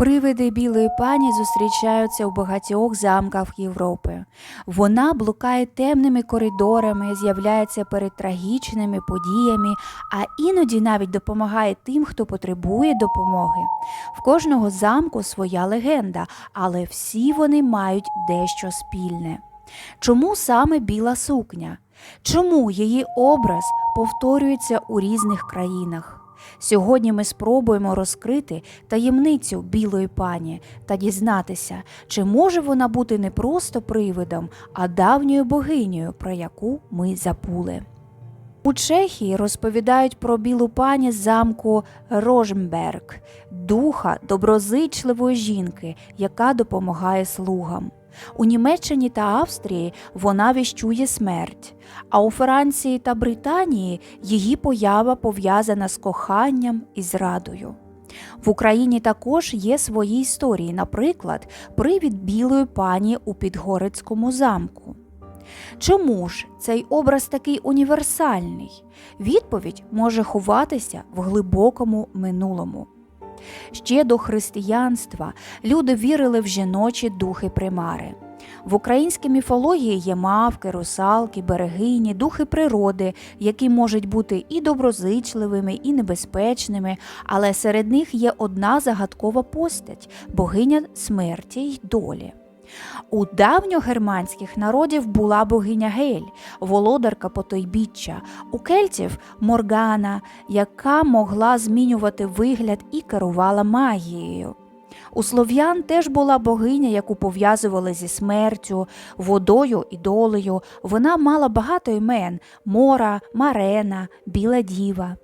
Привиди білої пані зустрічаються у багатьох замках Європи. Вона блукає темними коридорами, з'являється перед трагічними подіями, а іноді навіть допомагає тим, хто потребує допомоги. В кожного замку своя легенда, але всі вони мають дещо спільне. Чому саме біла сукня? Чому її образ повторюється у різних країнах? Сьогодні ми спробуємо розкрити таємницю білої пані та дізнатися, чи може вона бути не просто привидом, а давньою богинею, про яку ми забули. У Чехії розповідають про білу пані замку Рожмберг, духа доброзичливої жінки, яка допомагає слугам. У Німеччині та Австрії вона віщує смерть, а у Франції та Британії її поява пов'язана з коханням і зрадою. В Україні також є свої історії, наприклад, привід білої пані у Підгорецькому замку. Чому ж цей образ такий універсальний? Відповідь може ховатися в глибокому минулому. Ще до християнства люди вірили в жіночі духи примари. В українській міфології є мавки, русалки, берегині, духи природи, які можуть бути і доброзичливими, і небезпечними, але серед них є одна загадкова постать богиня смерті й долі. У давньогерманських народів була богиня Гель, володарка потойбіччя, у кельтів Моргана, яка могла змінювати вигляд і керувала магією. У слов'ян теж була богиня, яку пов'язували зі смертю, водою і долею. Вона мала багато імен Мора, Марена, Біла Діва.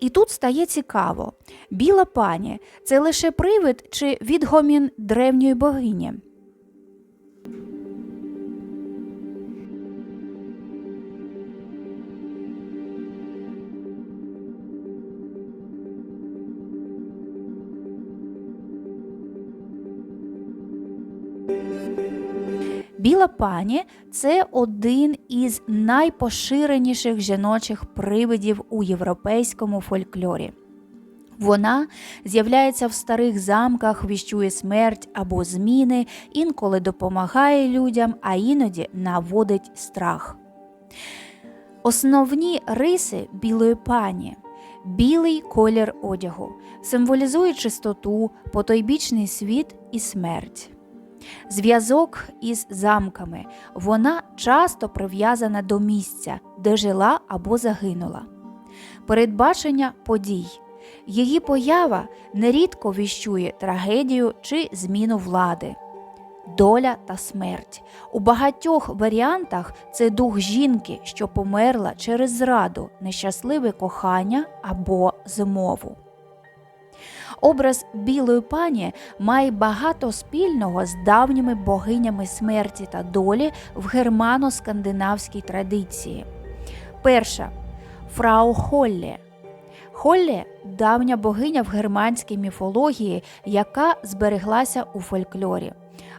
І тут стає цікаво: біла пані це лише привид чи відгомін древньої богині. Біла пані це один із найпоширеніших жіночих привидів у європейському фольклорі. Вона з'являється в старих замках, віщує смерть або зміни, інколи допомагає людям, а іноді наводить страх. Основні риси білої пані. Білий колір одягу символізує чистоту, потойбічний світ і смерть. Зв'язок із замками. Вона часто прив'язана до місця, де жила або загинула. Передбачення подій. Її поява нерідко віщує трагедію чи зміну влади. Доля та смерть. У багатьох варіантах це дух жінки, що померла через зраду, нещасливе кохання або змову. Образ білої пані має багато спільного з давніми богинями смерті та долі в германо-скандинавській традиції. Перша Фрау Холлі. Холлі давня богиня в германській міфології, яка збереглася у фольклорі.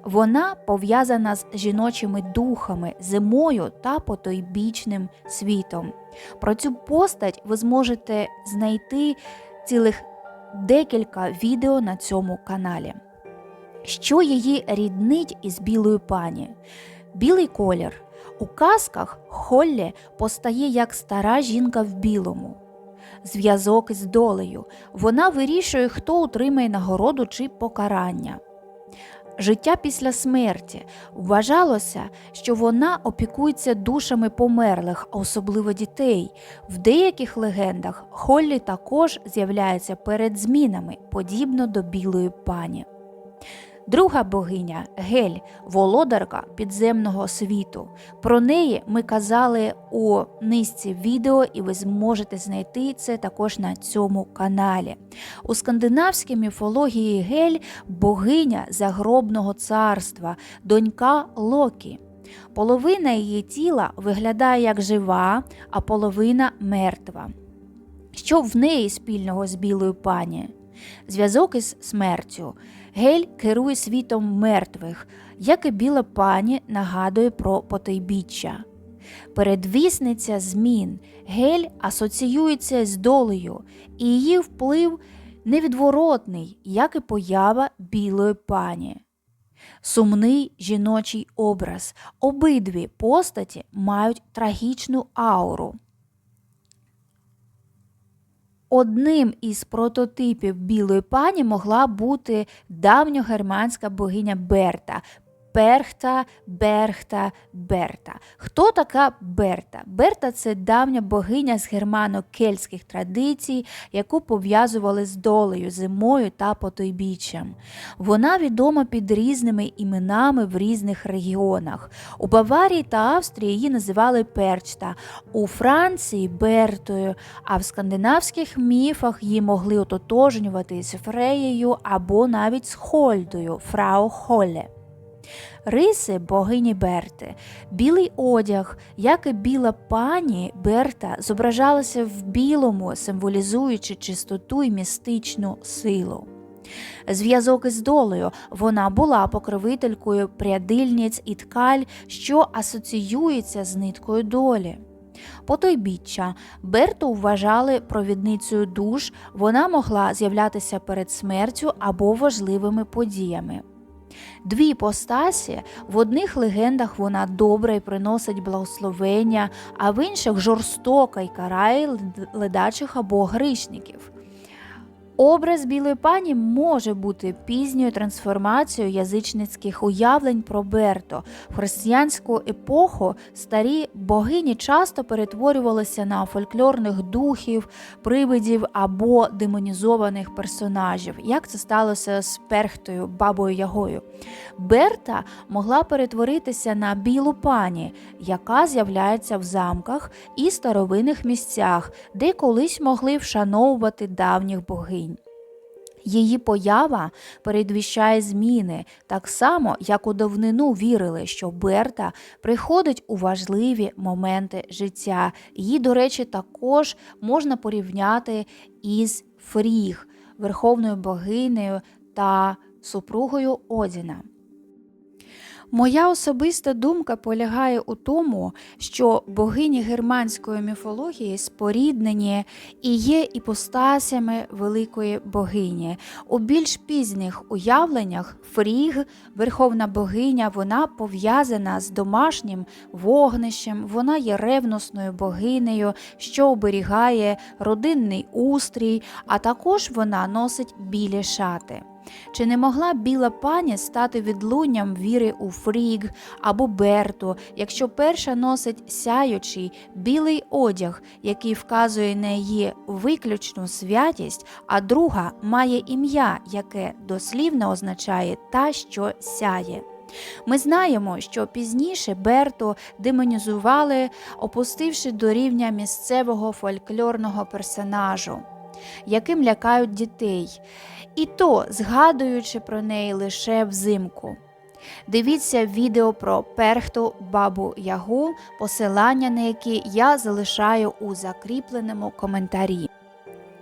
Вона пов'язана з жіночими духами, зимою та потойбічним світом. Про цю постать ви зможете знайти цілих декілька відео на цьому каналі. Що її ріднить із білої пані? Білий колір. У казках Холлі постає як стара жінка в білому. Зв'язок із долею. Вона вирішує, хто отримає нагороду чи покарання. Життя після смерті вважалося, що вона опікується душами померлих, особливо дітей. В деяких легендах Холлі також з'являється перед змінами, подібно до білої пані. Друга богиня Гель, володарка підземного світу. Про неї ми казали у низці відео, і ви зможете знайти це також на цьому каналі. У скандинавській міфології Гель богиня загробного царства, донька Локі. Половина її тіла виглядає як жива, а половина мертва. Що в неї спільного з білою пані? Зв'язок із смертю. Гель керує світом мертвих, як і біла пані нагадує про потойбіччя. Передвісниця змін. Гель асоціюється з долею, і її вплив невідворотний, як і поява білої пані. Сумний жіночий образ. Обидві постаті мають трагічну ауру. Одним із прототипів білої пані могла бути давньогерманська богиня Берта. Перхта, Берхта, Берта. Хто така Берта? Берта це давня богиня з германо-кельтських традицій, яку пов'язували з долею, зимою та потойбіччям. Вона відома під різними іменами в різних регіонах. У Баварії та Австрії її називали Перчта, у Франції Бертою, а в скандинавських міфах її могли ототожнювати з Фреєю або навіть з Хольдою, фрау Холле. Риси богині Берти. Білий одяг, як і біла пані Берта, зображалася в білому, символізуючи чистоту і містичну силу. Зв'язок із долею вона була покровителькою прядильниць і ткаль, що асоціюється з ниткою долі. Потойбіччя Берту вважали провідницею душ, вона могла з'являтися перед смертю або важливими подіями. Дві постасі в одних легендах вона добра і приносить благословення, а в інших жорстока і карає ледачих або грішників. Образ білої пані може бути пізньою трансформацією язичницьких уявлень про Берто. В християнську епоху старі богині часто перетворювалися на фольклорних духів, привидів або демонізованих персонажів, як це сталося з перхтою бабою Ягою. Берта могла перетворитися на білу пані, яка з'являється в замках і старовинних місцях, де колись могли вшановувати давніх богинь. Її поява передвіщає зміни, так само, як у давнину вірили, що Берта приходить у важливі моменти життя. Її, до речі, також можна порівняти із Фріг, верховною богинею та супругою Одіна. Моя особиста думка полягає у тому, що богині германської міфології споріднені і є іпостасями великої богині. У більш пізніх уявленнях Фріг, верховна богиня, вона пов'язана з домашнім вогнищем, вона є ревносною богинею, що оберігає родинний устрій, а також вона носить білі шати. Чи не могла біла пані стати відлунням віри у Фріг або Берту, якщо перша носить сяючий білий одяг, який вказує на її виключну святість, а друга має ім'я, яке дослівно означає та, що сяє? Ми знаємо, що пізніше Берту демонізували, опустивши до рівня місцевого фольклорного персонажу, яким лякають дітей, і то згадуючи про неї лише взимку. Дивіться відео про перхту бабу Ягу, посилання на які я залишаю у закріпленому коментарі.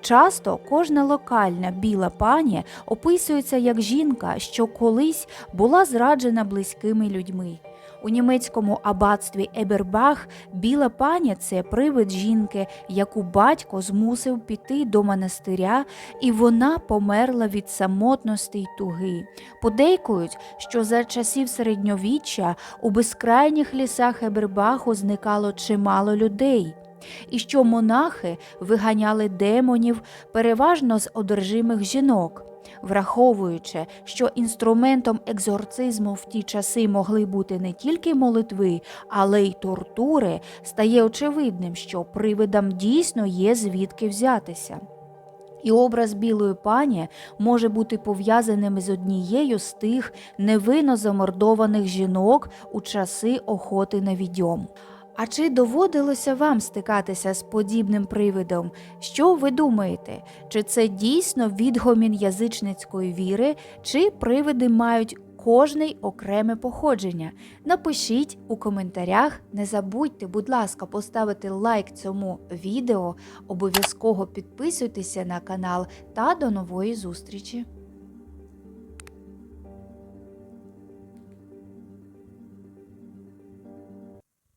Часто кожна локальна біла пані описується як жінка, що колись була зраджена близькими людьми. У німецькому аббатстві Ебербах біла пані це привид жінки, яку батько змусив піти до монастиря, і вона померла від самотності й туги. Подейкують, що за часів середньовіччя у безкрайніх лісах Ебербаху зникало чимало людей. І що монахи виганяли демонів переважно з одержимих жінок, враховуючи, що інструментом екзорцизму в ті часи могли бути не тільки молитви, але й тортури, стає очевидним, що привидам дійсно є звідки взятися. І образ білої пані може бути пов'язаним з однією з тих невинно замордованих жінок у часи охоти на відьом. А чи доводилося вам стикатися з подібним привидом? Що ви думаєте? Чи це дійсно відгомін язичницької віри, чи привиди мають кожний окреме походження? Напишіть у коментарях. Не забудьте, будь ласка, поставити лайк цьому відео, обов'язково підписуйтеся на канал та до нової зустрічі!